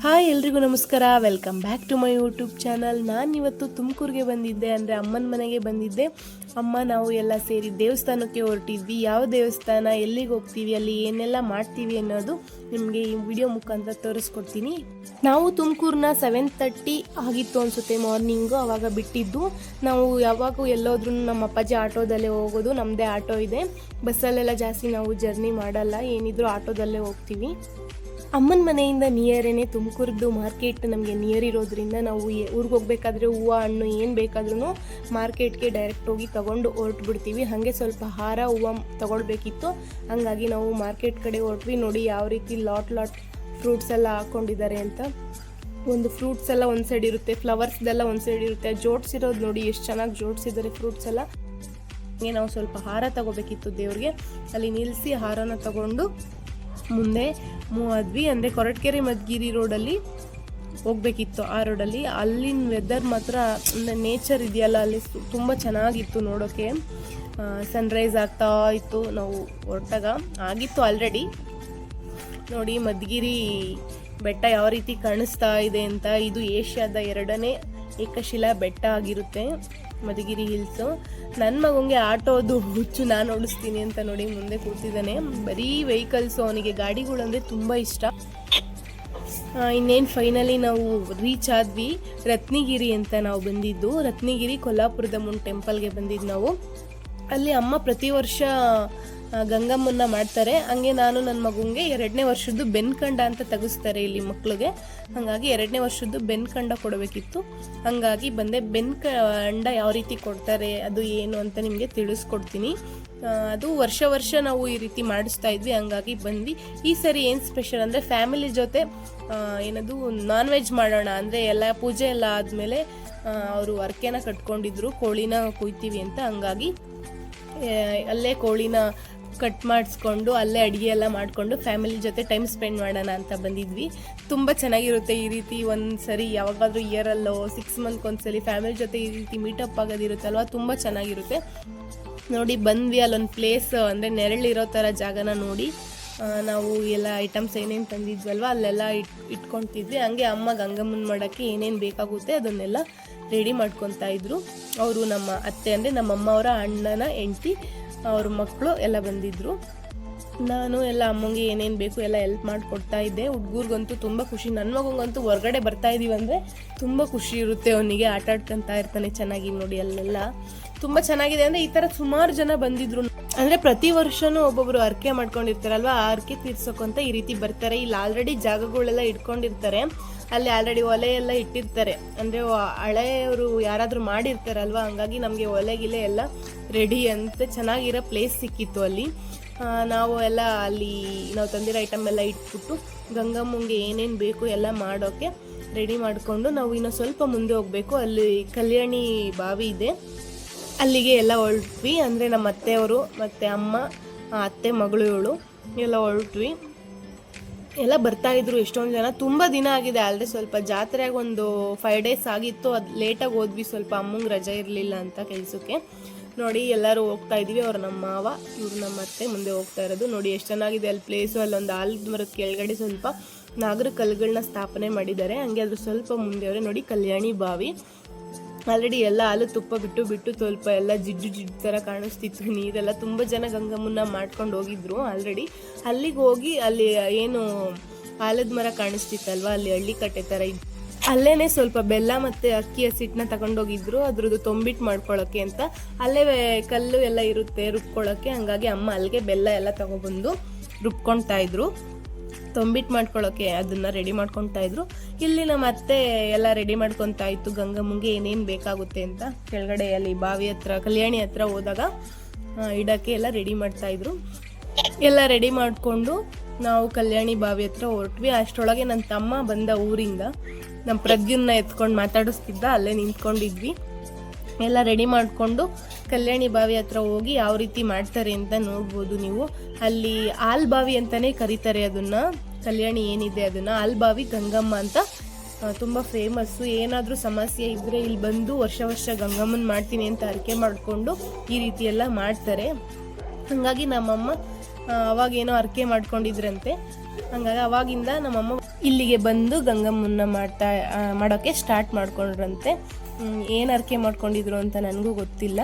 Hi ಎಲ್ರಿಗೂ ನಮಸ್ಕಾರ. Welcome back to my YouTube channel ನಾನು ಇವತ್ತು ತುಮಕೂರಿಗೆ ಬಂದಿದ್ದೆ. ಅಂದರೆ ಅಮ್ಮನ ಮನೆಗೆ ಬಂದಿದ್ದೆ. ಅಮ್ಮ, ನಾವು ಎಲ್ಲ ಸೇರಿ ದೇವಸ್ಥಾನಕ್ಕೆ ಹೊರಟಿದ್ವಿ. ಯಾವ ದೇವಸ್ಥಾನ, ಎಲ್ಲಿಗೆ ಹೋಗ್ತೀವಿ, ಅಲ್ಲಿ ಏನೆಲ್ಲ ಮಾಡ್ತೀವಿ ಅನ್ನೋದು ನಿಮಗೆ ಈ ವಿಡಿಯೋ ಮುಖಾಂತರ ತೋರಿಸ್ಕೊಡ್ತೀನಿ. ನಾವು ತುಮಕೂರನ್ನ ಸೆವೆನ್ ತರ್ಟಿ ಆಗಿತ್ತು ಅನಿಸುತ್ತೆ ಮಾರ್ನಿಂಗು ಆವಾಗ ಬಿಟ್ಟಿದ್ದು. ನಾವು ಯಾವಾಗೂ ಎಲ್ಲೋದ್ರೂ ನಮ್ಮ ಅಪ್ಪಾಜಿ ಆಟೋದಲ್ಲೇ ಹೋಗೋದು. ನಮ್ಮದೇ ಆಟೋ ಇದೆ. ಬಸ್ಸಲ್ಲೆಲ್ಲ ಜಾಸ್ತಿ ನಾವು ಜರ್ನಿ ಮಾಡಲ್ಲ. ಏನಿದ್ರು ಆಟೋದಲ್ಲೇ ಹೋಗ್ತೀವಿ. ಅಮ್ಮನ ಮನೆಯಿಂದ ನಿಯರೇನೆ ತುಮಕೂರದ್ದು ಮಾರ್ಕೆಟ್ ನಮಗೆ ನಿಯರ್ ಇರೋದ್ರಿಂದ ನಾವು ಊರಿಗೆ ಹೋಗ್ಬೇಕಾದ್ರೆ ಹೂವು, ಹಣ್ಣು ಏನು ಬೇಕಾದ್ರೂ ಮಾರ್ಕೆಟ್ಗೆ ಡೈರೆಕ್ಟ್ ಹೋಗಿ ತೊಗೊಂಡು ಹೊರಟು ಬಿಡ್ತೀವಿ ಹಾಗೆ ಸ್ವಲ್ಪ ಹಾರ, ಹೂವು ತೊಗೊಳ್ಬೇಕಿತ್ತು. ಹಂಗಾಗಿ ನಾವು ಮಾರ್ಕೆಟ್ ಕಡೆ ಹೊರಟ್ವಿ. ನೋಡಿ ಯಾವ ರೀತಿ ಲಾಟ್ ಲಾಟ್ ಫ್ರೂಟ್ಸ್ ಎಲ್ಲ ಹಾಕ್ಕೊಂಡಿದ್ದಾರೆ ಅಂತ. ಒಂದು ಫ್ರೂಟ್ಸ್ ಎಲ್ಲ ಒಂದು ಸೈಡ್ ಇರುತ್ತೆ. ಫ್ಲವರ್ಸ್ದೆಲ್ಲ ಒಂದು ಸೈಡ್ ಇರುತ್ತೆ. ಜೋಡಿಸಿರೋದು ನೋಡಿ ಎಷ್ಟು ಚೆನ್ನಾಗಿ ಜೋಡಿಸಿದ್ದಾರೆ ಫ್ರೂಟ್ಸ್ ಎಲ್ಲ. ನಾವು ಸ್ವಲ್ಪ ಹಾರ ತಗೋಬೇಕಿತ್ತು ದೇವ್ರಿಗೆ. ಅಲ್ಲಿ ನಿಲ್ಲಿಸಿ ಹಾರನ ತಗೊಂಡು ಮುಂದೆ ಮೂವದ್ವಿ ಅಂದರೆ ಕೊರಟಗೆರೆ ಮದ್ಗಿರಿ ರೋಡಲ್ಲಿ ಹೋಗ್ಬೇಕಿತ್ತು ಆ ರೋಡಲ್ಲಿ. ಅಲ್ಲಿನ ವೆದರ್ ಮಾತ್ರ ಅಂದರೆ ನೇಚರ್ ಇದೆಯಲ್ಲ, ಅಲ್ಲಿ ತುಂಬ ಚೆನ್ನಾಗಿತ್ತು ನೋಡೋಕ್ಕೆ ಸನ್ರೈಸ್ ಆಗ್ತಾ ಇತ್ತು ನಾವು ಹೊರಟಾಗ. ಆಗಿತ್ತು ಆಲ್ರೆಡಿ ನೋಡಿ ಮದ್ಗಿರಿ ಬೆಟ್ಟ ಯಾವ ರೀತಿ ಕಾಣಿಸ್ತಾ ಇದೆ ಅಂತ. ಇದು ಏಷ್ಯಾದ ಎರಡನೇ ಏಕಶಿಲಾ ಬೆಟ್ಟ ಆಗಿರುತ್ತೆ. ಮಧುಗಿರಿ ಹಿಲ್ಸು. ನನ್ನ ಮಗಂಗೆ ಆಟೋದು ಹುಚ್ಚು, ನಾನು ಓಡಿಸ್ತೀನಿ ಅಂತ ನೋಡಿ ಮುಂದೆ ಕೂತಿದ್ದಾನೆ. ಬರೀ ವೆಹಿಕಲ್ಸು ಅವನಿಗೆ ಗಾಡಿಗಳಂದರೆ ತುಂಬ ಇಷ್ಟ. ಇನ್ನೇನು ಫೈನಲಿ ನಾವು ರೀಚ್ ಆದ್ವಿ. ರತ್ನಗಿರಿ ಅಂತ ನಾವು ಬಂದಿದ್ದು. ರತ್ನಗಿರಿ ಕೊಲ್ಲಾಪುರದ ಮುನ್ ಟೆಂಪಲ್ಗೆ ಬಂದಿದ್ದು ನಾವು. ಅಲ್ಲಿ ಅಮ್ಮ ಪ್ರತಿ ವರ್ಷ ಗಂಗಮ್ಮನ್ನ ಮಾಡ್ತಾರೆ. ಹಂಗೆ ನಾನು ನನ್ನ ಮಗುಗೆ ಎರಡನೇ ವರ್ಷದ್ದು ಬೆನ್ಕಂಡ ಅಂತ ತೆಗೆಸ್ತಾರೆ ಇಲ್ಲಿ ಮಕ್ಳಿಗೆ. ಹಾಗಾಗಿ ಎರಡನೇ ವರ್ಷದ್ದು ಬೆನ್ಕಂಡ ಕೊಡಬೇಕಿತ್ತು. ಹಾಗಾಗಿ ಬಂದೆ. ಬೆನ್ಕಂಡ ಯಾವ ರೀತಿ ಕೊಡ್ತಾರೆ, ಅದು ಏನು ಅಂತ ನಿಮಗೆ ತಿಳಿಸ್ಕೊಡ್ತೀನಿ. ಅದು ವರ್ಷ ವರ್ಷ ನಾವು ಈ ರೀತಿ ಮಾಡಿಸ್ತಾ ಇದ್ವಿ. ಹಂಗಾಗಿ ಬಂದ್ವಿ. ಈ ಸರಿ ಏನು ಸ್ಪೆಷಲ್ ಅಂದರೆ ಫ್ಯಾಮಿಲಿ ಜೊತೆ ಏನದು ನಾನ್ ವೆಜ್ ಮಾಡೋಣ. ಅಂದರೆ ಎಲ್ಲ ಪೂಜೆ ಎಲ್ಲ ಆದಮೇಲೆ ಅವರು ಅರ್ಕೆನ ಕಟ್ಕೊಂಡಿದ್ರು. ಕೋಳಿನ ಕುಯ್ತೀವಿ ಅಂತ. ಹಂಗಾಗಿ ಅಲ್ಲೇ ಕೋಳಿನ ಕಟ್ ಮಾಡಿಸ್ಕೊಂಡು ಅಲ್ಲೇ ಅಡುಗೆ ಎಲ್ಲ ಮಾಡಿಕೊಂಡು ಫ್ಯಾಮಿಲಿ ಜೊತೆ ಟೈಮ್ ಸ್ಪೆಂಡ್ ಮಾಡೋಣ ಅಂತ ಬಂದಿದ್ವಿ. ತುಂಬ ಚೆನ್ನಾಗಿರುತ್ತೆ ಈ ರೀತಿ ಒಂದು ಸರಿ ಯಾವಾಗಾದರೂ ಇಯರಲ್ಲೋ ಸಿಕ್ಸ್ ಮಂತ್ಗೆ ಒಂದ್ಸಲಿ ಫ್ಯಾಮಿಲಿ ಜೊತೆ ಈ ರೀತಿ ಮೀಟಪ್ ಆಗೋದಿರುತ್ತಲ್ವ, ತುಂಬ ಚೆನ್ನಾಗಿರುತ್ತೆ. ನೋಡಿ, ಬಂದ್ವಿ ಅಲ್ಲೊಂದು ಪ್ಲೇಸ್ ಅಂದರೆ ನೆರಳಿರೋ ಥರ ಜಾಗನ ನೋಡಿ. ನಾವು ಎಲ್ಲ ಐಟಮ್ಸ್ ಏನೇನು ತಂದಿದ್ವಲ್ವ, ಅಲ್ಲೆಲ್ಲ ಇಟ್, ಇಟ್ಕೊತಿದ್ವಿ. ಹಂಗೆ ಅಮ್ಮ ಗಂಗಮ್ಮನ ಮಾಡೋಕ್ಕೆ ಏನೇನು ಬೇಕಾಗುತ್ತೆ ಅದನ್ನೆಲ್ಲ ರೆಡಿ ಮಾಡ್ಕೊತಾ ಇದ್ರು. ಅವರು ನಮ್ಮ ಅತ್ತೆ, ಅಂದರೆ ನಮ್ಮಮ್ಮ ಅವರ ಅಣ್ಣನ ಹೆಂಡ್ತಿ ಅವ್ರ ಮಕ್ಕಳು ಎಲ್ಲ ಬಂದಿದ್ರು. ನಾನು ಎಲ್ಲ ಅಮ್ಮಂಗೆ ಏನೇನು ಬೇಕು ಎಲ್ಲ ಹೆಲ್ಪ್ ಮಾಡಿಕೊಡ್ತಾ ಇದ್ದೆ. ಹುಡ್ಗೂರ್ಗಂತೂ ತುಂಬ ಖುಷಿ. ನನ್ನ ಮಗಂಗಂತೂ ಹೊರಗಡೆ ಬರ್ತಾ ಇದ್ದೀವಿ ಅಂದರೆ ತುಂಬ ಖುಷಿ ಇರುತ್ತೆ. ಅವನಿಗೆ ಆಟ ಆಡ್ಕೊತಾ ಇರ್ತಾನೆ ಚೆನ್ನಾಗಿ ನೋಡಿ ಅಲ್ಲೆಲ್ಲ. ತುಂಬ ಚೆನ್ನಾಗಿದೆ. ಅಂದರೆ ಈ ಥರ ಸುಮಾರು ಜನ ಬಂದಿದ್ರು. ಅಂದರೆ ಪ್ರತಿ ವರ್ಷನೂ ಒಬ್ಬೊಬ್ರು ಅರ್ಕೆ ಮಾಡ್ಕೊಂಡಿರ್ತಾರಲ್ವ? ಆ ಅರ್ಕೆ ತೀರ್ಸೋಕ್ಕಂತ ಈ ರೀತಿ ಬರ್ತಾರೆ. ಇಲ್ಲಿ ಆಲ್ರೆಡಿ ಜಾಗಗಳೆಲ್ಲ ಇಟ್ಕೊಂಡಿರ್ತಾರೆ. ಅಲ್ಲಿ ಆಲ್ರೆಡಿ ಒಲೆ ಎಲ್ಲ ಇಟ್ಟಿರ್ತಾರೆ. ಅಂದರೆ ಹಳೆಯವರು ಯಾರಾದರೂ ಮಾಡಿರ್ತಾರಲ್ವ? ಹಂಗಾಗಿ ನಮಗೆ ಒಲೆ ಗಿಲೆ ಎಲ್ಲ ರೆಡಿ ಅಂತ ಚೆನ್ನಾಗಿರೋ ಪ್ಲೇಸ್ ಸಿಕ್ಕಿತ್ತು ಅಲ್ಲಿ. ನಾವು ಎಲ್ಲ ಅಲ್ಲಿ ನಾವು ತಂದಿರೋ ಐಟಮ್ ಎಲ್ಲ ಇಟ್ಬಿಟ್ಟು ಗಂಗಮ್ಮಂಗೆ ಏನೇನು ಬೇಕು ಎಲ್ಲ ಮಾಡೋಕ್ಕೆ ರೆಡಿ ಮಾಡಿಕೊಂಡು ನಾವು ಇನ್ನೂ ಸ್ವಲ್ಪ ಮುಂದೆ ಹೋಗಬೇಕು. ಅಲ್ಲಿ ಕಲ್ಯಾಣಿ ಬಾವಿ ಇದೆ. ಅಲ್ಲಿಗೆ ಎಲ್ಲ ಹೊರಟ್ವಿ. ಅಂದರೆ ನಮ್ಮ ಅತ್ತೆಯವರು, ಮತ್ತು ಅಮ್ಮ ಅತ್ತೆ, ಮಗಳು, ಇವಳು ಎಲ್ಲ ಹೊರಟ್ವಿ. ಎಲ್ಲ ಬರ್ತಾ ಇದ್ರು ಎಷ್ಟೊಂದು ಜನ. ತುಂಬ ದಿನ ಆಗಿದೆ ಆಲ್ರೆಡಿ. ಸ್ವಲ್ಪ ಜಾತ್ರೆಗೆ ಒಂದು ಫೈವ್ ಡೇಸ್ ಆಗಿತ್ತು. ಅದು ಲೇಟಾಗಿ ಹೋದ್ವಿ. ಸ್ವಲ್ಪ ಅಮ್ಮಂಗೆ ರಜೆ ಇರಲಿಲ್ಲ ಅಂತ ಕೆಲಸಕ್ಕೆ. ನೋಡಿ, ಎಲ್ಲರೂ ಹೋಗ್ತಾ ಇದೀವಿ. ಅವ್ರು ನಮ್ಮ ಮಾವ, ಇವ್ರು ನಮ್ಮ ಅತ್ತೆ ಮುಂದೆ ಹೋಗ್ತಾ ಇರೋದು. ನೋಡಿ, ಎಷ್ಟು ಚೆನ್ನಾಗಿದೆ ಅಲ್ಲಿ ಪ್ಲೇಸು ಅಲ್ಲೊಂದು ಆಲದ ಮರದ ಕೆಳಗಡೆ ಸ್ವಲ್ಪ ನಾಗರ ಕಲ್ಲುಗಳನ್ನ ಸ್ಥಾಪನೆ ಮಾಡಿದ್ದಾರೆ. ಹಂಗೆ ಅದ್ರ ಸ್ವಲ್ಪ ಮುಂದೆ ಅವರೇ. ನೋಡಿ, ಕಲ್ಯಾಣಿ ಬಾವಿ. ಆಲ್ರೆಡಿ ಎಲ್ಲ ಹಾಲು ತುಪ್ಪ ಬಿಟ್ಟು ಬಿಟ್ಟು ಸ್ವಲ್ಪ ಎಲ್ಲ ಜಿಡ್ಡು ಜಿಡ್ಡು ಥರ ಕಾಣಿಸ್ತಿತ್ತು. ನೀರೆಲ್ಲ ತುಂಬ ಜನ ಗಂಗಮ್ಮನ್ನ ಮಾಡ್ಕೊಂಡು ಹೋಗಿದ್ರು ಆಲ್ರೆಡಿ. ಅಲ್ಲಿಗೆ ಹೋಗಿ ಅಲ್ಲಿ ಏನು ಆಲದ ಮರ ಕಾಣಿಸ್ತಿತ್ತಲ್ವ? ಅಲ್ಲಿ ಹಳ್ಳಿ ಕಟ್ಟೆ ಥರ ಇದ್ದು ಅಲ್ಲೇ ಸ್ವಲ್ಪ ಬೆಲ್ಲ ಮತ್ತೆ ಅಕ್ಕಿ ಹಸಿಟ್ಟನ್ನ ತಗೊಂಡೋಗಿದ್ರು. ಅದ್ರದ್ದು ತೊಂಬಿಟ್ಟು ಮಾಡ್ಕೊಳ್ಳೋಕ್ಕೆ ಅಂತ. ಅಲ್ಲೇ ಕಲ್ಲು ಎಲ್ಲ ಇರುತ್ತೆ ರುಬ್ಕೊಳ್ಳೋಕೆ ಹಂಗಾಗಿ ಅಮ್ಮ ಅಲ್ಲಿಗೆ ಬೆಲ್ಲ ಎಲ್ಲ ತಗೊಬಂದು ರುಬ್ಕೊಳ್ತಾ ಇದ್ರು. ತೊಂಬಿಟ್ಟು ಮಾಡ್ಕೊಳ್ಳೋಕೆ ಅದನ್ನ ರೆಡಿ ಮಾಡ್ಕೊತಾ ಇದ್ರು. ಇಲ್ಲಿ ನಮ್ಮ ಅತ್ತೆ ಎಲ್ಲ ರೆಡಿ ಮಾಡ್ಕೊತಾ ಇತ್ತು. ಗಂಗಮ್ಮಂಗೆ ಏನೇನು ಬೇಕಾಗುತ್ತೆ ಅಂತ ಕೆಳಗಡೆ ಅಲ್ಲಿ ಬಾವಿ ಹತ್ರ, ಕಲ್ಯಾಣಿ ಹತ್ರ ಹೋದಾಗ ಇಡಕ್ಕೆ ಎಲ್ಲ ರೆಡಿ ಮಾಡ್ತಾ ಇದ್ರು. ಎಲ್ಲ ರೆಡಿ ಮಾಡಿಕೊಂಡು ನಾವು ಕಲ್ಯಾಣಿ ಬಾವಿ ಹತ್ರ ಹೊರಟ್ವಿ. ಅಷ್ಟರೊಳಗೆ ನನ್ನ ತಮ್ಮ ಬಂದ ಊರಿಂದ ನಮ್ಮ ಪ್ರಜ್ಞನ್ನ ಎತ್ಕೊಂಡು ಮಾತಾಡಿಸ್ತಿದ್ದ. ಅಲ್ಲೇ ನಿಂತ್ಕೊಂಡಿದ್ವಿ. ಎಲ್ಲ ರೆಡಿ ಮಾಡಿಕೊಂಡು ಕಲ್ಯಾಣಿ ಬಾವಿ ಹತ್ರ ಹೋಗಿ ಯಾವ ರೀತಿ ಮಾಡ್ತಾರೆ ಅಂತ ನೋಡ್ಬೋದು ನೀವು. ಅಲ್ಲಿ ಆಲ್ ಬಾವಿ ಅಂತಾನೆ ಕರೀತಾರೆ ಅದನ್ನು. ಕಲ್ಯಾಣಿ ಏನಿದೆ ಅದನ್ನು. ಆಲ್ ಬಾವಿ ಗಂಗಮ್ಮ ಅಂತ ತುಂಬ ಫೇಮಸ್ಸು ಏನಾದರೂ ಸಮಸ್ಯೆ ಇದ್ದರೆ ಇಲ್ಲಿ ಬಂದು ವರ್ಷ ವರ್ಷ ಗಂಗಮ್ಮನ ಮಾಡ್ತೀನಿ ಅಂತ ಅರಿಕೆ ಮಾಡಿಕೊಂಡು ಈ ರೀತಿ ಎಲ್ಲ ಮಾಡ್ತಾರೆ. ಹಾಗಾಗಿ ನಮ್ಮಮ್ಮ ಅವಾಗೇನೋ ಅರಿಕೆ ಮಾಡ್ಕೊಂಡಿದ್ರಂತೆ. ಹಂಗಾಗಿ ಅವಾಗಿಂದ ನಮ್ಮಮ್ಮ ಇಲ್ಲಿಗೆ ಬಂದು ಗಂಗಮ್ಮನ ಮಾಡ್ತಾ ಮಾಡೋಕ್ಕೆ ಸ್ಟಾರ್ಟ್ ಮಾಡ್ಕೊಂಡ್ರಂತೆ. ಏನು ಅರ್ಕೆ ಮಾಡ್ಕೊಂಡಿದ್ರು ಅಂತ ನನಗೂ ಗೊತ್ತಿಲ್ಲ.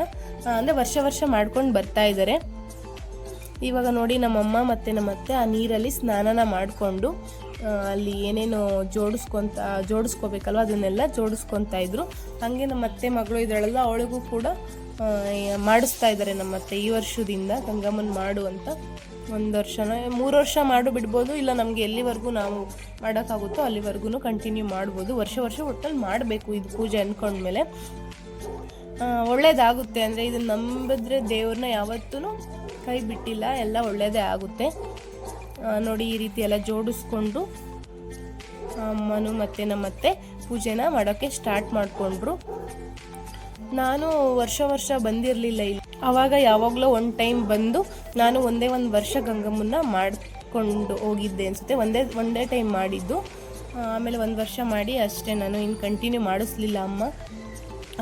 ಅಂದರೆ ವರ್ಷ ವರ್ಷ ಮಾಡ್ಕೊಂಡು ಬರ್ತಾ ಇದ್ದಾರೆ ಇವಾಗ ನೋಡಿ ನಮ್ಮಮ್ಮ ಮತ್ತು ನಮ್ಮ ಅತ್ತೆ ಆ ನೀರಲ್ಲಿ ಸ್ನಾನನ ಮಾಡಿಕೊಂಡು ಅಲ್ಲಿ ಏನೇನು ಜೋಡಿಸ್ಕೊತ, ಜೋಡಿಸ್ಕೋಬೇಕಲ್ವ ಅದನ್ನೆಲ್ಲ ಜೋಡಿಸ್ಕೊತಾ ಇದ್ರು. ಹಾಗೆ ನಮ್ಮ ಅತ್ತೆ ಮಗಳು ಇದ್ದಾಳಲ್ಲ, ಅವಳಿಗೂ ಕೂಡ ಮಾಡಿಸ್ತಾ ಇದ್ದಾರೆ ನಮ್ಮ ಅತ್ತೆ ಈ ವರ್ಷದಿಂದ ಗಂಗಮ್ಮನ ಮಾಡು ಅಂತ. ಒಂದು ವರ್ಷನ, ಮೂರು ವರ್ಷ ಮಾಡು ಬಿಡ್ಬೋದು, ಇಲ್ಲ ನಮಗೆ ಎಲ್ಲಿವರೆಗೂ ನಾವು ಮಾಡೋಕ್ಕಾಗುತ್ತೋ ಅಲ್ಲಿವರೆಗೂ ಕಂಟಿನ್ಯೂ ಮಾಡ್ಬೋದು. ವರ್ಷ ವರ್ಷ ಒಟ್ಟಲ್ಲಿ ಮಾಡಬೇಕು ಇದು ಪೂಜೆ ಅಂದ್ಕೊಂಡ್ಮೇಲೆ ಒಳ್ಳೇದಾಗುತ್ತೆ ಅಂದರೆ ಇದನ್ನು ನಂಬಿದ್ರೆ ದೇವ್ರನ್ನ ಯಾವತ್ತೂ ಕೈ ಬಿಟ್ಟಿಲ್ಲ, ಎಲ್ಲ ಒಳ್ಳೇದೇ ಆಗುತ್ತೆ. ನೋಡಿ ಈ ರೀತಿ ಎಲ್ಲ ಜೋಡಿಸ್ಕೊಂಡು ಅಮ್ಮನು ಮತ್ತು ನಮ್ಮತ್ತೆ ಪೂಜೆನ ಮಾಡೋಕ್ಕೆ ಸ್ಟಾರ್ಟ್ ಮಾಡಿಕೊಂಡ್ರು. ನಾನು ವರ್ಷ ವರ್ಷ ಬಂದಿರಲಿಲ್ಲ ಇಲ್ಲಿ. ಆವಾಗ ಯಾವಾಗಲೂ ಒಂದು ಟೈಮ್ ಬಂದು ನಾನು ಒಂದೇ ಒಂದು ವರ್ಷ ಗಂಗಮ್ಮನ್ನ ಮಾಡಿಕೊಂಡು ಹೋಗಿದ್ದೆ ಅನಿಸುತ್ತೆ. ಒಂದೇ ಒಂದೇ ಟೈಮ್ ಮಾಡಿದ್ದು. ಆಮೇಲೆ ಒಂದು ವರ್ಷ ಮಾಡಿ ಅಷ್ಟೇ ನಾನು ಇನ್ನು ಕಂಟಿನ್ಯೂ ಮಾಡಿಸ್ಲಿಲ್ಲ ಅಮ್ಮ.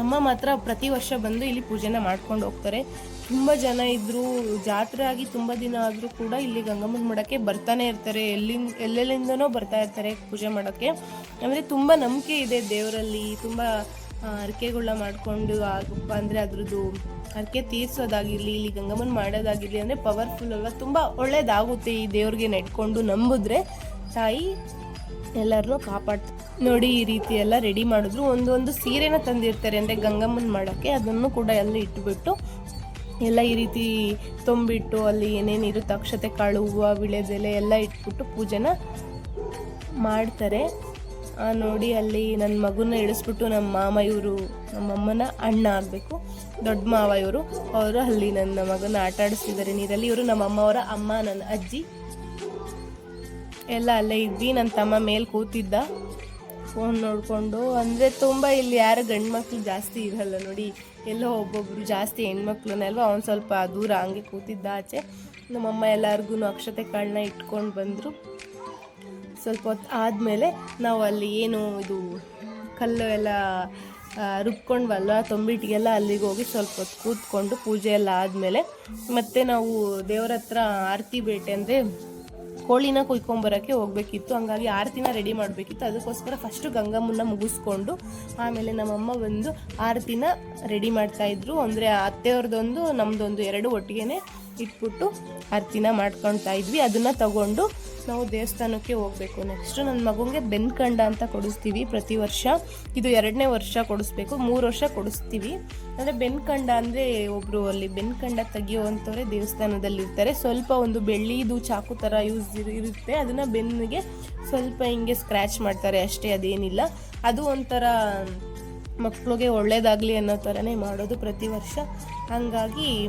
ಅಮ್ಮ ಮಾತ್ರ ಪ್ರತಿ ವರ್ಷ ಬಂದು ಇಲ್ಲಿ ಪೂಜೆನ ಮಾಡ್ಕೊಂಡು ಹೋಗ್ತಾರೆ. ತುಂಬ ಜನ ಇದ್ದರೂ ಜಾತ್ರೆ ಆಗಿ ತುಂಬ ದಿನ ಆದರೂ ಕೂಡ ಇಲ್ಲಿ ಗಂಗಮ್ಮನ ಮಾಡೋಕ್ಕೆ ಬರ್ತಾನೆ ಇರ್ತಾರೆ. ಎಲ್ಲಿಂದ, ಎಲ್ಲೆಲ್ಲಿಂದನೋ ಬರ್ತಾ ಇರ್ತಾರೆ ಪೂಜೆ ಮಾಡೋಕ್ಕೆ. ಅಂದರೆ ತುಂಬ ನಂಬಿಕೆ ಇದೆ ದೇವರಲ್ಲಿ. ತುಂಬ ಹರಕೆಗಳನ್ನ ಮಾಡಿಕೊಂಡು ಆಗಪ್ಪ ಅಂದರೆ ಅದ್ರದ್ದು ಹರಕೆ ತೀರಿಸೋದಾಗಿರಲಿ, ಇಲ್ಲಿ ಗಂಗಮ್ಮನ ಮಾಡೋದಾಗಿರಲಿ ಅಂದರೆ ಪವರ್ಫುಲ್ ಅಲ್ವಾ? ತುಂಬ ಒಳ್ಳೇದಾಗುತ್ತೆ ಈ ದೇವ್ರಿಗೆ ನೆಟ್ಕೊಂಡು ನಂಬಿದ್ರೆ. ತಾಯಿ ಎಲ್ಲರನ್ನೂ ಕಾಪಾಡ್ತಾರೆ ನೋಡಿ ಈ ರೀತಿ ಎಲ್ಲ ರೆಡಿ ಮಾಡಿದ್ರು. ಒಂದೊಂದು ಸೀರೆನ ತಂದಿರ್ತಾರೆ ಅಂದರೆ ಗಂಗಮ್ಮನ ಮಾಡೋಕ್ಕೆ, ಅದನ್ನು ಕೂಡ ಎಲ್ಲ ಇಟ್ಬಿಟ್ಟು, ಎಲ್ಲ ಈ ರೀತಿ ತುಂಬಿಟ್ಟು ಅಲ್ಲಿ ಏನೇನು ಇರುತ್ತೆ ಅಕ್ಷತೆ ಕಾಳು, ಹೂವು ವಿಳೆದೆಲೆ ಎಲ್ಲ ಇಟ್ಬಿಟ್ಟು ಪೂಜೆನ ಮಾಡ್ತಾರೆ. ನೋಡಿ ಅಲ್ಲಿ ನನ್ನ ಮಗುನ ಇಳಿಸ್ಬಿಟ್ಟು ನಮ್ಮ ಮಾಮ ಇವರು ನಮ್ಮಮ್ಮನ ಅಣ್ಣ ಆಗಬೇಕು. ದೊಡ್ಡ ಮಾವ ಇವರು. ಅವರು ಅಲ್ಲಿ ನನ್ನ ಮಗನ ಆಟ ಆಡಿಸ್ತಿದ್ದಾರೆ ನೀರಲ್ಲಿ ಇವರು ನಮ್ಮ ಅಮ್ಮ ಅವರ ಅಮ್ಮ, ನನ್ನ ಅಜ್ಜಿ. ಎಲ್ಲ ಅಲ್ಲೇ ಇದ್ವಿ ನನ್ನ ತಮ್ಮ ಮೇಲೆ ಕೂತಿದ್ದ. ಫೋನ್ ನೋಡಿಕೊಂಡು, ಅಂದರೆ ತುಂಬ ಇಲ್ಲಿ ಯಾರು ಗಂಡು ಮಕ್ಕಳು ಜಾಸ್ತಿ ಇರಲ್ಲ ನೋಡಿ. ಎಲ್ಲೋ ಒಬ್ಬೊಬ್ಬರು ಜಾಸ್ತಿ ಹೆಣ್ಮಕ್ಳನ್ನಲ್ವ ಅವ್ನು ಸ್ವಲ್ಪ ದೂರ ಹಂಗೆ ಕೂತಿದ್ದ ಆಚೆ. ನಮ್ಮಮ್ಮ ಎಲ್ಲರಿಗೂ ಅಕ್ಷತೆ ಕಾಳನ್ನ ಇಟ್ಕೊಂಡು ಬಂದರು. ಸ್ವಲ್ಪ ಹೊತ್ತು ಆದಮೇಲೆ ನಾವು ಅಲ್ಲಿ ಏನು ಇದು ಕಲ್ಲು ಎಲ್ಲ ರುಬ್ಕೊಂಡ್ವಲ್ಲ ತೊಂಬಿಟ್ಟಿಗೆಲ್ಲ ಅಲ್ಲಿಗೆ ಹೋಗಿ ಸ್ವಲ್ಪ ಹೊತ್ತು ಕೂತ್ಕೊಂಡು ಪೂಜೆ ಎಲ್ಲ ಆದಮೇಲೆ ಮತ್ತೆ ನಾವು ದೇವ್ರ ಹತ್ರ ಆರತಿ ಬೇಟೆ ಅಂದರೆ ಕೋಳಿನ ಕುಯ್ಕೊಂಬರೋಕ್ಕೆ ಹೋಗ್ಬೇಕಿತ್ತು. ಹಂಗಾಗಿ ಆರತಿನ ರೆಡಿ ಮಾಡಬೇಕಿತ್ತು. ಅದಕ್ಕೋಸ್ಕರ ಫಸ್ಟು ಗಂಗಮ್ಮನ ಮುಗಿಸ್ಕೊಂಡು ಆಮೇಲೆ ನಮ್ಮಮ್ಮ ಬಂದು ಆರತಿನ ರೆಡಿ ಮಾಡ್ತಾಯಿದ್ರು ಅಂದರೆ ಅತ್ತೆಯವ್ರದ್ದೊಂದು ನಮ್ಮದೊಂದು ಎರಡು ಒಟ್ಟಿಗೆ ಇಟ್ಬಿಟ್ಟು ಆರತಿನ ಮಾಡ್ಕೊಳ್ತಾ ಇದ್ವಿ. ಅದನ್ನು ತಗೊಂಡು ನಾವು ದೇವಸ್ಥಾನಕ್ಕೆ ಹೋಗಬೇಕು. ನೆಕ್ಸ್ಟು ನನ್ನ ಮಗುಗೆ ಬೆನ್ಕಂಡ ಅಂತ ಕೊಡಿಸ್ತೀವಿ ಪ್ರತಿ ವರ್ಷ. ಇದು ಎರಡನೇ ವರ್ಷ ಕೊಡಿಸ್ಬೇಕು. ಮೂರು ವರ್ಷ ಕೊಡಿಸ್ತೀವಿ. ಅಂದರೆ ಬೆನ್ಕಂಡ ಅಂದರೆ ಒಬ್ಬರು ಅಲ್ಲಿ ಬೆನ್ಕಂಡ ತೆಗಿಯುವಂಥವ್ರೆ ದೇವಸ್ಥಾನದಲ್ಲಿ ಇರ್ತಾರೆ ಸ್ವಲ್ಪ ಒಂದು ಬೆಳ್ಳಿದು ಚಾಕು ಥರ ಯೂಸ್ ಇರುತ್ತೆ. ಅದನ್ನು ಬೆನ್ನಿಗೆ ಸ್ವಲ್ಪ ಹಿಂಗೆ ಸ್ಕ್ರ್ಯಾಚ್ ಮಾಡ್ತಾರೆ. ಅಷ್ಟೇ ಅದೇನಿಲ್ಲ. ಅದು ಒಂಥರ ಮಕ್ಕಳಿಗೆ ಒಳ್ಳೇದಾಗಲಿ ಅನ್ನೋ ಥರನೇ ಮಾಡೋದು ಪ್ರತಿ ವರ್ಷ. ಹಂಗಾಗಿ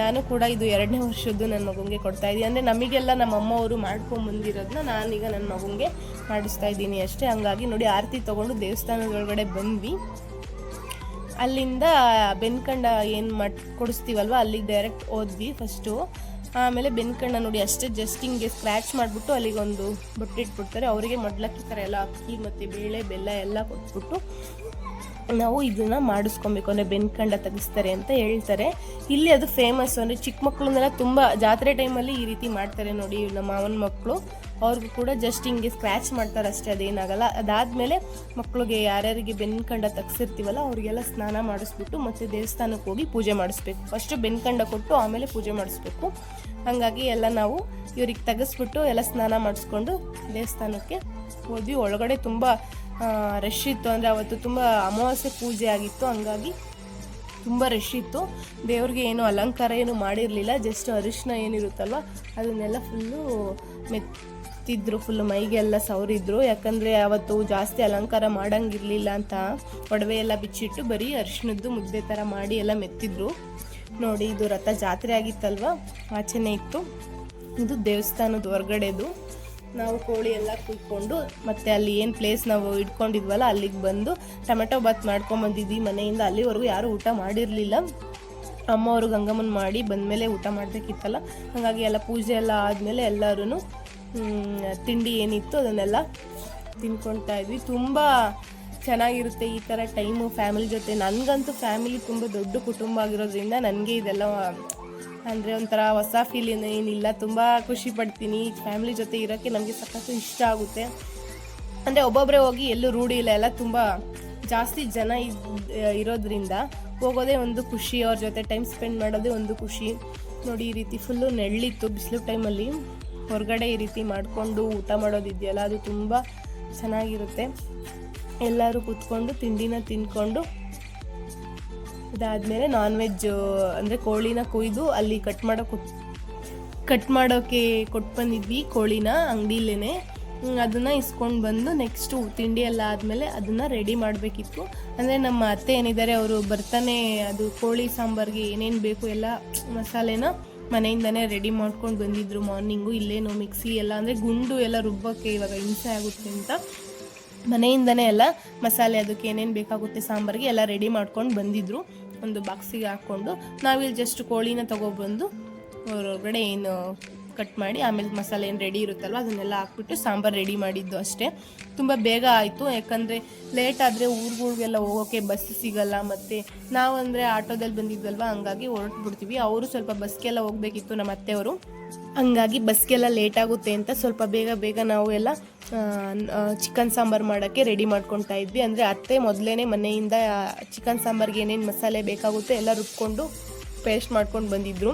ನಾನು ಕೂಡ ಇದು ಎರಡನೇ ವರ್ಷದ್ದು ನನ್ನ ಮಗುಗೆ ಕೊಡ್ತಾ ಇದ್ದೀನಿ ಅಂದರೆ ನಮಗೆಲ್ಲ ನಮ್ಮ ಅಮ್ಮವರು ಮಾಡ್ಕೊಂಡು ಬಂದಿರೋದನ್ನ ನಾನೀಗ ನನ್ನ ಮಗುಗೆ ಮಾಡಿಸ್ತಾ ಇದ್ದೀನಿ ಅಷ್ಟೇ. ಹಂಗಾಗಿ ನೋಡಿ ಆರತಿ ತೊಗೊಂಡು ದೇವಸ್ಥಾನದೊಳಗಡೆ ಬಂದ್ವಿ. ಅಲ್ಲಿಂದ ಬೆನ್ಕಂಡ ಏನು ಮಾಡಿ ಕೊಡಿಸ್ತೀವಲ್ವ, ಅಲ್ಲಿಗೆ ಡೈರೆಕ್ಟ್ ಹೋದ್ವಿ ಫಸ್ಟು ಆಮೇಲೆ ಬೆನ್ಕಂಡ ನೋಡಿ ಅಷ್ಟೇ ಜಸ್ಟ್ ಹಿಂಗೆ ಸ್ಕ್ರ್ಯಾಚ್ ಮಾಡಿಬಿಟ್ಟು ಅಲ್ಲಿಗೊಂದು ಬೊಟ್ಟಿಟ್ಬಿಡ್ತಾರೆ. ಅವರಿಗೆ ಮೊಡ್ಲಕ್ಕಿ ಥರ ಎಲ್ಲ ಅಕ್ಕಿ ಮತ್ತು ಬೇಳೆ, ಬೆಲ್ಲ ಎಲ್ಲ ಕೊಟ್ಬಿಟ್ಟು ನಾವು ಇದನ್ನ ಮಾಡಿಸ್ಕೊಬೇಕು, ಅಂದರೆ ಬೆನ್ಕಂಡ ತೆಗಿಸ್ತಾರೆ ಅಂತ ಹೇಳ್ತಾರೆ. ಇಲ್ಲಿ ಅದು ಫೇಮಸ್ ಅಂದರೆ ಚಿಕ್ಕ ಮಕ್ಕಳನ್ನೆಲ್ಲ ತುಂಬ ಜಾತ್ರೆ ಟೈಮಲ್ಲಿ ಈ ರೀತಿ ಮಾಡ್ತಾರೆ ನೋಡಿ ನಮ್ಮ ಮಾವನ ಮಕ್ಕಳು ಅವ್ರಿಗೂ ಕೂಡ ಜಸ್ಟ್ ಹಿಂಗೆ ಸ್ಕ್ರ್ಯಾಚ್ ಮಾಡ್ತಾರೆ ಅಷ್ಟೇ, ಅದೇನಾಗಲ್ಲ. ಅದಾದಮೇಲೆ ಮಕ್ಕಳಿಗೆ ಯಾರ್ಯಾರಿಗೆ ಬೆನ್ಕಂಡ ತೆಗ್ಸಿರ್ತೀವಲ್ಲ, ಅವರಿಗೆಲ್ಲ ಸ್ನಾನ ಮಾಡಿಸ್ಬಿಟ್ಟು ಮತ್ತೆ ದೇವಸ್ಥಾನಕ್ಕೆ ಹೋಗಿ ಪೂಜೆ ಮಾಡಿಸ್ಬೇಕು. ಫಸ್ಟು ಬೆನ್ಕಂಡ ಕೊಟ್ಟು ಆಮೇಲೆ ಪೂಜೆ ಮಾಡಿಸ್ಬೇಕು. ಹಾಗಾಗಿ ಎಲ್ಲ ನಾವು ಇವ್ರಿಗೆ ತೆಗೆಸ್ಬಿಟ್ಟು ಎಲ್ಲ ಸ್ನಾನ ಮಾಡಿಸ್ಕೊಂಡು ದೇವಸ್ಥಾನಕ್ಕೆ ಹೋದ್ವಿ. ಒಳಗಡೆ ತುಂಬ ರಶ್ ಇತ್ತು. ಅಂದರೆ ಅವತ್ತು ತುಂಬ ಅಮಾವಾಸ್ಯೆ ಪೂಜೆ ಆಗಿತ್ತು. ಹಂಗಾಗಿ ತುಂಬ ರಶ್ ಇತ್ತು. ದೇವ್ರಿಗೆ ಏನು ಅಲಂಕಾರ ಏನು ಮಾಡಿರಲಿಲ್ಲ. ಜಸ್ಟ್ ಅರಿಶಿನ ಏನಿರುತ್ತಲ್ವ, ಅದನ್ನೆಲ್ಲ ಫುಲ್ಲು ಮೆತ್ತಿದ್ರು ಫುಲ್ಲು ಮೈಗೆಲ್ಲ ಸವರಿದ್ರು. ಯಾಕಂದರೆ ಅವತ್ತು ಜಾಸ್ತಿ ಅಲಂಕಾರ ಮಾಡಂಗಿರಲಿಲ್ಲ ಅಂತ ಒಡವೆ ಎಲ್ಲ ಬಿಚ್ಚಿಟ್ಟು ಬರೀ ಅರಿಶಿನದ್ದು ಮುದ್ದೆ ಥರ ಮಾಡಿ ಎಲ್ಲ ಮೆತ್ತಿದ್ರು. ನೋಡಿ, ಇದು ರಥ ಜಾತ್ರೆ ಆಗಿತ್ತಲ್ವ, ಆಚೆನೇ ಇತ್ತು. ಇದು ದೇವಸ್ಥಾನದ ಹೊರಗಡೆದು. ನಾವು ಕೋಳಿ ಎಲ್ಲ ಕುಯ್ಕೊಂಡು ಮತ್ತೆ ಅಲ್ಲಿ ಏನು ಪ್ಲೇಸ್ ನಾವು ಇಟ್ಕೊಂಡಿದ್ವಲ್ಲ, ಅಲ್ಲಿಗೆ ಬಂದು ಟೊಮೆಟೊ ಬಾತ್ ಮಾಡ್ಕೊಂಬಂದಿದ್ವಿ ಮನೆಯಿಂದ. ಅಲ್ಲಿವರೆಗೂ ಯಾರೂ ಊಟ ಮಾಡಿರಲಿಲ್ಲ. ಅಮ್ಮ ಅವರು ಗಂಗಮ್ಮನ ಮಾಡಿ ಬಂದಮೇಲೆ ಊಟ ಮಾಡಬೇಕಿತ್ತಲ್ಲ. ಹಾಗಾಗಿ ಎಲ್ಲ ಪೂಜೆ ಎಲ್ಲ ಆದಮೇಲೆ ಎಲ್ಲರೂ ತಿಂಡಿ ಏನಿತ್ತು ಅದನ್ನೆಲ್ಲ ತಿನ್ಕೊಳ್ತಾ ಇದ್ವಿ. ತುಂಬ ಚೆನ್ನಾಗಿರುತ್ತೆ ಈ ಥರ ಟೈಮು ಫ್ಯಾಮಿಲಿ ಜೊತೆ. ನನಗಂತೂ ಫ್ಯಾಮಿಲಿ ತುಂಬ ದೊಡ್ಡ ಕುಟುಂಬ ಆಗಿರೋದ್ರಿಂದ ನನಗೆ ಇದೆಲ್ಲ ಅಂದರೆ ಒಂಥರ ಹೊಸ ಫೀಲಿಂಗ್ ಏನಿಲ್ಲ. ತುಂಬ ಖುಷಿ ಪಡ್ತೀನಿ. ಫ್ಯಾಮಿಲಿ ಜೊತೆ ಇರೋಕ್ಕೆ ನಮಗೆ ಸಾಕಷ್ಟು ಇಷ್ಟ ಆಗುತ್ತೆ. ಅಂದರೆ ಒಬ್ಬೊಬ್ಬರೇ ಹೋಗಿ ಎಲ್ಲೂ ರೂಢಿ ಇಲ್ಲ. ಎಲ್ಲ ತುಂಬ ಜಾಸ್ತಿ ಜನ ಇರೋದ್ರಿಂದ ಹೋಗೋದೇ ಒಂದು ಖುಷಿ. ಅವ್ರ ಜೊತೆ ಟೈಮ್ ಸ್ಪೆಂಡ್ ಮಾಡೋದೇ ಒಂದು ಖುಷಿ. ನೋಡಿ, ಈ ರೀತಿ ಫುಲ್ಲು ನೆಳ್ಳಿತ್ತು ಬಿಸಿಲು ಟೈಮಲ್ಲಿ ಹೊರಗಡೆ ಈ ರೀತಿ ಮಾಡಿಕೊಂಡು ಊಟ ಮಾಡೋದಿದೆಯಲ್ಲ, ಅದು ತುಂಬ ಚೆನ್ನಾಗಿರುತ್ತೆ. ಎಲ್ಲರೂ ಕೂತ್ಕೊಂಡು ತಿಂಡಿನ ತಿಂದ್ಕೊಂಡು ಇದಾದಮೇಲೆ ನಾನ್ ವೆಜ್ ಅಂದರೆ ಕೋಳಿನ ಕೊಯ್ದು ಅಲ್ಲಿ ಕಟ್ ಮಾಡೋಕೆ ಕಟ್ ಮಾಡೋಕೆ ಕೊಟ್ಟು ಬಂದಿದ್ವಿ ಕೋಳಿನ ಅಂಗಡಿಲೇನೆ. ಅದನ್ನು ಇಸ್ಕೊಂಡು ಬಂದು ನೆಕ್ಸ್ಟು ತಿಂಡಿ ಎಲ್ಲ ಆದಮೇಲೆ ಅದನ್ನು ರೆಡಿ ಮಾಡಬೇಕಿತ್ತು. ಅಂದರೆ ನಮ್ಮ ಅತ್ತೆ ಏನಿದ್ದಾರೆ, ಅವರು ಬರ್ತಾನೆ ಅದು ಕೋಳಿ ಸಾಂಬಾರ್ಗೆ ಏನೇನು ಬೇಕು ಎಲ್ಲ ಮಸಾಲೆನ ಮನೆಯಿಂದನೇ ರೆಡಿ ಮಾಡ್ಕೊಂಡು ಬಂದಿದ್ರು ಮಾರ್ನಿಂಗು ಇಲ್ಲೇನು ಮಿಕ್ಸಿ ಎಲ್ಲ, ಅಂದರೆ ಗುಂಡು ಎಲ್ಲ ರುಬ್ಬಕ್ಕೆ ಇವಾಗ ಹಿಂಸೆ ಆಗುತ್ತೆ ಅಂತ. ಮನೆಯಿಂದನೇ ಎಲ್ಲ ಮಸಾಲೆ ಅದಕ್ಕೆ ಏನೇನು ಬೇಕಾಗುತ್ತೆ ಸಾಂಬಾರಿಗೆ ಎಲ್ಲ ರೆಡಿ ಮಾಡ್ಕೊಂಡು ಬಂದಿದ್ರು. ಒಂದು ಬಾಕ್ಸಿಗೆ ಹಾಕ್ಕೊಂಡು ನಾವಿಲ್ಲಿ ಜಸ್ಟ್ ಕೋಳಿನ ತೊಗೊಬಂದು ಹೊರಗಡೆ ಏನು ಕಟ್ ಮಾಡಿ, ಆಮೇಲೆ ಮಸಾಲೆ ಏನು ರೆಡಿ ಇರುತ್ತಲ್ವ, ಅದನ್ನೆಲ್ಲ ಹಾಕ್ಬಿಟ್ಟು ಸಾಂಬಾರು ರೆಡಿ ಮಾಡಿದ್ದು ಅಷ್ಟೇ. ತುಂಬ ಬೇಗ ಆಯಿತು, ಯಾಕಂದರೆ ಲೇಟ್ ಆದರೆ ಊರುಗಳಿಗೆಲ್ಲ ಹೋಗೋಕ್ಕೆ ಬಸ್ ಸಿಗಲ್ಲ, ಮತ್ತು ನಾವಂದರೆ ಆಟೋದಲ್ಲಿ ಬಂದಿದ್ವಲ್ವ, ಹಂಗಾಗಿ ಹೊರಟ್ಬಿಡ್ತೀವಿ. ಅವರು ಸ್ವಲ್ಪ ಬಸ್ಗೆಲ್ಲ ಹೋಗಬೇಕಿತ್ತು ನಮ್ಮ ಅತ್ತೆಯವರು. ಹಂಗಾಗಿ ಬಸ್ಗೆಲ್ಲ ಲೇಟ್ ಆಗುತ್ತೆ ಅಂತ ಸ್ವಲ್ಪ ಬೇಗ ಬೇಗ ನಾವು ಎಲ್ಲ ಚಿಕನ್ ಸಾಂಬಾರು ಮಾಡೋಕ್ಕೆ ರೆಡಿ ಮಾಡ್ಕೊತಾ ಇದ್ವಿ. ಅಂದರೆ ಅತ್ತೆ ಮೊದಲೇ ಮನೆಯಿಂದ ಚಿಕನ್ ಸಾಂಬಾರ್ಗೆ ಏನೇನು ಮಸಾಲೆ ಬೇಕಾಗುತ್ತೆ ಎಲ್ಲ ರುಬ್ಕೊಂಡು ಪೇಸ್ಟ್ ಮಾಡ್ಕೊಂಡು ಬಂದಿದ್ರು.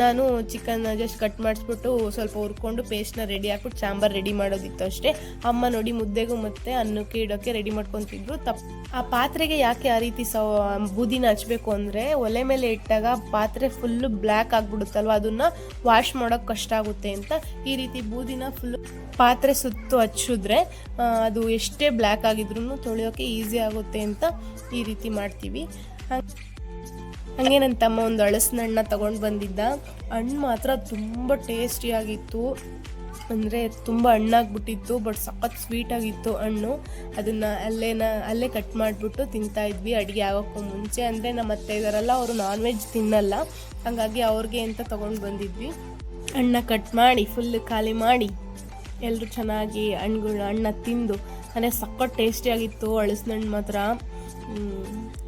ನಾನು ಚಿಕನ್ ಜಸ್ಟ್ ಕಟ್ ಮಾಡಿಸ್ಬಿಟ್ಟು ಸ್ವಲ್ಪ ಹುರ್ಕೊಂಡು ಪೇಸ್ಟ್ನ ರೆಡಿ ಹಾಕ್ಬಿಟ್ಟು ಸಾಂಬಾರು ರೆಡಿ ಮಾಡೋದಿತ್ತು ಅಷ್ಟೇ. ಅಮ್ಮ ನೋಡಿ ಮುದ್ದೆಗೂ ಮತ್ತೆ ಅನ್ನಕ್ಕೆ, ಇಡೋಕ್ಕೆ ರೆಡಿ ಮಾಡ್ಕೊತಿದ್ರು. ತಪ್ ಆ ಪಾತ್ರೆಗೆ ಯಾಕೆ ಆ ರೀತಿ ಸ ಬೂದಿನ ಹಚ್ಬೇಕು ಅಂದರೆ ಒಲೆ ಮೇಲೆ ಇಟ್ಟಾಗ ಪಾತ್ರೆ ಫುಲ್ಲು ಬ್ಲ್ಯಾಕ್ ಆಗಿಬಿಡುತ್ತಲ್ವ? ಅದನ್ನು ವಾಶ್ ಮಾಡೋಕೆ ಕಷ್ಟ ಆಗುತ್ತೆ ಅಂತ. ಈ ರೀತಿ ಬೂದಿನ ಫುಲ್ಲು ಪಾತ್ರೆ ಸುತ್ತು ಹಚ್ಚಿದ್ರೆ ಅದು ಎಷ್ಟೇ ಬ್ಲ್ಯಾಕ್ ಆಗಿದ್ರೂ ತೊಳೆಯೋಕ್ಕೆ ಈಸಿ ಆಗುತ್ತೆ ಅಂತ ಈ ರೀತಿ ಮಾಡ್ತೀವಿ. ಹಂಗ್- ನನ್ನ ತಮ್ಮ ಒಂದು ಹಳಸಿನ ಹಣ್ಣ ತಗೊಂಡು ಬಂದಿದ್ದ. ಹಣ್ಣು ಮಾತ್ರ ತುಂಬ ಟೇಸ್ಟಿಯಾಗಿತ್ತು ಅಂದರೆ ತುಂಬ ಹಣ್ಣಾಗ್ಬಿಟ್ಟಿತ್ತು ಬಟ್ ಸಖತ್ ಸ್ವೀಟಾಗಿತ್ತು ಹಣ್ಣು. ಅದನ್ನು ಅಲ್ಲೇನ, ಅಲ್ಲೇ ಕಟ್ ಮಾಡಿಬಿಟ್ಟು ತಿಂತಾ ಇದ್ವಿ ಅಡುಗೆ ಆಗೋಕ್ಕೂ ಮುಂಚೆ. ಅಂದರೆ ನಮ್ಮ ಅತ್ತೆ ಇದಾರಲ್ಲ, ಅವರು ನಾನ್ ವೆಜ್ ತಿನ್ನಲ್ಲ. ಹಾಗಾಗಿ ಅವ್ರಿಗೆ ಅಂತ ತೊಗೊಂಡು ಬಂದಿದ್ವಿ. ಹಣ್ಣ ಕಟ್ ಮಾಡಿ ಫುಲ್ ಖಾಲಿ ಮಾಡಿ ಎಲ್ಲರೂ ಚೆನ್ನಾಗಿ ಹಣ್ಣುಗಳು ಹಣ್ಣ ತಿಂದು. ಅಂದರೆ ಸಖತ್ ಟೇಸ್ಟಿಯಾಗಿತ್ತು ಹಣ್ಣು ಮಾತ್ರ.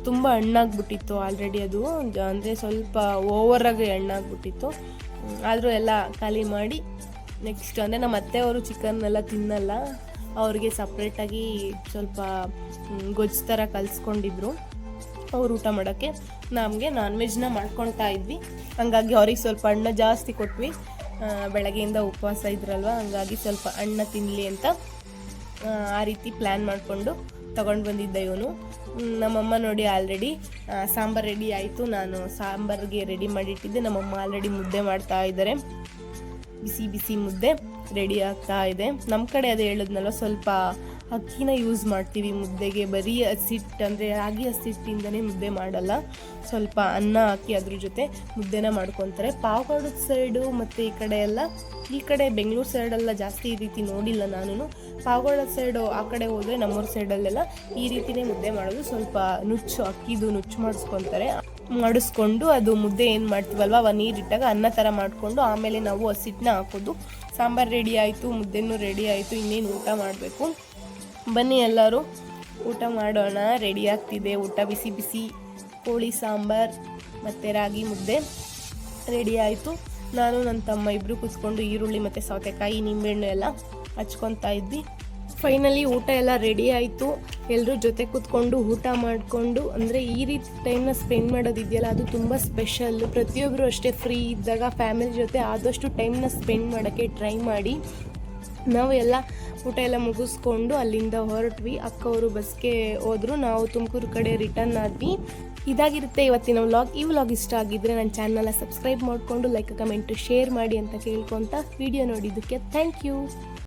ತುಂಬ ಹಣ್ಣಾಗ್ಬಿಟ್ಟಿತ್ತು ಆಲ್ರೆಡಿ ಅದು. ಅಂದರೆ ಸ್ವಲ್ಪ ಓವರಾಗಿ ಹಣ್ಣಾಗ್ಬಿಟ್ಟಿತ್ತು. ಆದರೂ ಎಲ್ಲ ಖಾಲಿ ಮಾಡಿ ನೆಕ್ಸ್ಟ್ ಅಂದರೆ ನಮ್ಮ ಅತ್ತೆಯವರು ಚಿಕನ್ ಎಲ್ಲ ತಿನ್ನಲ್ಲ. ಅವ್ರಿಗೆ ಸಪ್ರೇಟಾಗಿ ಸ್ವಲ್ಪ ಗೊಜ್ಜು ಥರ ಕಲಿಸ್ಕೊಂಡಿದ್ರು ಅವ್ರು ಊಟ ಮಾಡೋಕ್ಕೆ. ನಮಗೆ ನಾನ್ ವೆಜ್ನ ಮಾಡ್ಕೊಳ್ತಾ ಇದ್ವಿ. ಹಂಗಾಗಿ ಅವ್ರಿಗೆ ಸ್ವಲ್ಪ ಅಣ್ಣ ಜಾಸ್ತಿ ಕೊಟ್ವಿ. ಬೆಳಗ್ಗೆಯಿಂದ ಉಪವಾಸ ಇದ್ರಲ್ವ, ಹಂಗಾಗಿ ಸ್ವಲ್ಪ ಅಣ್ಣ ತಿನ್ನಲಿ ಅಂತ. ಆ, ರೀತಿ ಪ್ಲ್ಯಾನ್ ಮಾಡಿಕೊಂಡು ತಗೊಂಡು ಬಂದಿದ್ದ ಇವನು. ನಮ್ಮಮ್ಮ ನೋಡಿ ಆಲ್ರೆಡಿ ಸಾಂಬಾರು ರೆಡಿ ಆಯಿತು. ನಾನು ಸಾಂಬಾರಿಗೆ ರೆಡಿ ಮಾಡಿಟ್ಟಿದ್ದೆ. ನಮ್ಮಮ್ಮ ಆಲ್ರೆಡಿ ಮುದ್ದೆ ಮಾಡ್ತಾ ಇದ್ದಾರೆ ಬಿಸಿ ಬಿಸಿ ಮುದ್ದೆ ರೆಡಿ ಆಗ್ತಾ ಇದೆ. ನಮ್ಮ ಕಡೆ ಅದು ಹೇಳಿದ್ನಲ್ಲ ಸ್ವಲ್ಪ ಅಕ್ಕಿನ ಯೂಸ್ ಮಾಡ್ತೀವಿ. ಮುದ್ದೆಗೆ ಬರೀ ಹಸಿಟ್ಟು ಅಂದರೆ ರಾಗಿ ಹಸಿಟ್ಟಿಂದನೇ ಮುದ್ದೆ ಮಾಡಲ್ಲ. ಸ್ವಲ್ಪ ಅನ್ನ ಹಾಕಿ ಅದ್ರ ಜೊತೆ ಮುದ್ದೆನ ಮಾಡ್ಕೊತಾರೆ. ಪಾವಗಡದ ಸೈಡು ಮತ್ತು ಈ ಕಡೆ ಎಲ್ಲ, ಈ ಕಡೆ ಬೆಂಗಳೂರು ಸೈಡೆಲ್ಲ ಜಾಸ್ತಿ ಈ ರೀತಿ ನೋಡಿಲ್ಲ ನಾನು ಪಾವಗಡದ ಸೈಡು ಆ ಕಡೆ ಹೋದರೆ ನಮ್ಮೂರ ಸೈಡಲ್ಲೆಲ್ಲ ಈ ರೀತಿನೇ ಮುದ್ದೆ ಮಾಡೋದು. ಸ್ವಲ್ಪ ನುಚ್ಚು, ಅಕ್ಕಿದು ನುಚ್ಚು ಮಾಡಿಸ್ಕೊತಾರೆ. ಮಾಡಿಸ್ಕೊಂಡು ಅದು ಮುದ್ದೆ ಏನು ಮಾಡ್ತೀವಲ್ವ? ಅವ ನೀರಿಟ್ಟಾಗ ಅನ್ನ ಥರ ಮಾಡಿಕೊಂಡು ಆಮೇಲೆ ನಾವು ಹಸಿಟ್ಟನ್ನ ಹಾಕೋದು. ಸಾಂಬಾರು ರೆಡಿ ಆಯಿತು, ಮುದ್ದೆನೂ ರೆಡಿ ಆಯಿತು, ಇನ್ನೇನು ಊಟ ಮಾಡಬೇಕು? ಬನ್ನಿ ಎಲ್ಲರೂ. ಊಟ ಮಾಡೋಣ. ರೆಡಿ ಆಗ್ತಿದೆ. ಊಟ ಬಿಸಿ ಬಿಸಿ. ಕೋಳಿ ಸಾಂಬಾರು ಮತ್ತು ರಾಗಿ ಮುದ್ದೆ ರೆಡಿ ಆಯಿತು. ನಾನು ನನ್ನ ತಮ್ಮ ಇಬ್ಬರು ಕೂತ್ಕೊಂಡು ಈರುಳ್ಳಿ ಮತ್ತು ಸೌತೆಕಾಯಿ, ನಿಂಬೆಹಣ್ಣು ಎಲ್ಲ ಹಚ್ಕೊತಾ ಇದ್ವಿ. ಫೈನಲಿ ಊಟ ಎಲ್ಲ ರೆಡಿ ಆಯಿತು. ಎಲ್ಲರೂ ಜೊತೆ ಕೂತ್ಕೊಂಡು ಊಟ ಮಾಡಿಕೊಂಡು, ಅಂದರೆ ಈ ರೀತಿ ಟೈಮ್ನ ಸ್ಪೆಂಡ್ ಮಾಡೋದಿದೆಯಲ್ಲ, ಅದು ತುಂಬ ಸ್ಪೆಷಲ್ಲು ಪ್ರತಿಯೊಬ್ಬರು ಅಷ್ಟೇ ಫ್ರೀ ಇದ್ದಾಗ ಫ್ಯಾಮಿಲಿ ಜೊತೆ ಆದಷ್ಟು ಟೈಮ್ನ ಸ್ಪೆಂಡ್ ಮಾಡೋಕ್ಕೆ ಟ್ರೈ ಮಾಡಿ. ನಾವು ಎಲ್ಲ ಊಟ ಎಲ್ಲ ಮುಗಿಸ್ಕೊಂಡು ಅಲ್ಲಿಂದ ಹೊರಟ್ವಿ. ಅಕ್ಕವರು ಬಸ್ಗೆ ಹೋದ್ರು. ನಾವು ತುಮಕೂರು ಕಡೆ ರಿಟರ್ನ್ ಆದ್ವಿ. ಇದಾಗಿರುತ್ತೆ ಇವತ್ತಿನ ವ್ಲಾಗ್ ಈ ವ್ಲಾಗ್ ಇಷ್ಟ ಆಗಿದ್ರೆ ನನ್ನ ಚಾನಲ್ನ ಸಬ್ಸ್ಕ್ರೈಬ್ ಮಾಡಿಕೊಂಡು ಲೈಕ್ ಕಮೆಂಟ್ ಶೇರ್ ಮಾಡಿ ಅಂತ ಕೇಳ್ಕೊತ ವಿಡಿಯೋ ನೋಡಿದ್ದಕ್ಕೆ ಥ್ಯಾಂಕ್ ಯು